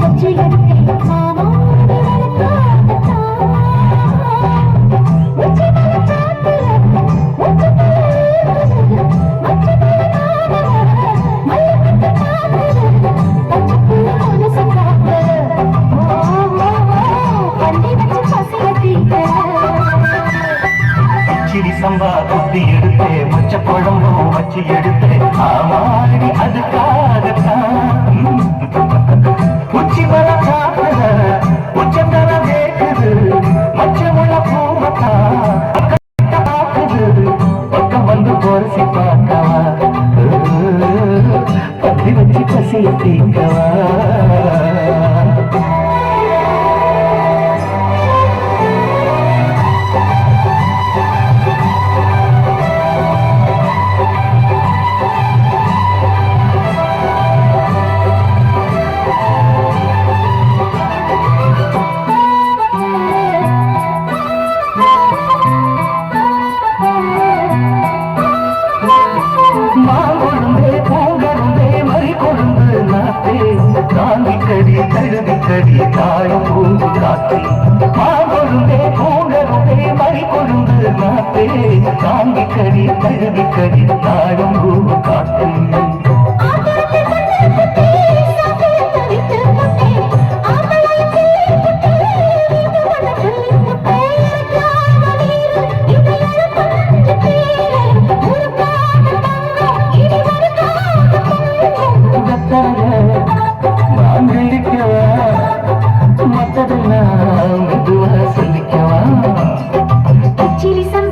கிச்சிடி எடுத்து மச்ச குழம்பும் வச்சு எடுத்து ஆமாடி அதுக்காகத்தான். உச்சி மல சாப்பிட உச்சந்தர கேக்குது மச்சமுள்ள பூமத்தா பாக்குது பக்கம் வந்து பொரிசி பார்க்கவா. பத்தி வச்சு பசிய தீக்கவா கொழுந்து நாத்தே கடி தழுவி கடி தாயும் பூந்து காத்தே மாங்கொழுந்தே பூங்கருந்தே மறி கொழுந்து காத்தே தாங்கி கடி தழுவி கடி தாயும் பூந்து காத்தே চিলিসান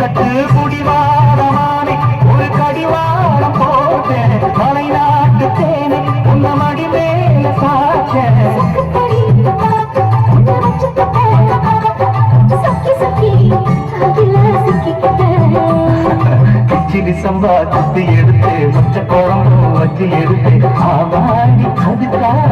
கட்டு குடிவாரமானே ஒரு கடிவாரம் போட்டேன் மலை நாட்டு தேனே உன்ன மடி மேல சாச்சேன் கிச்சிடி சம்பா எடுத்து மச்ச குழம்பு வச்சு எடுத்து ஆவாடி அதுக்காக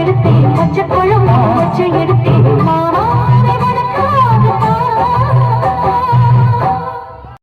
எடுத்தேன். மச்ச பழம் வச்சு எடுத்து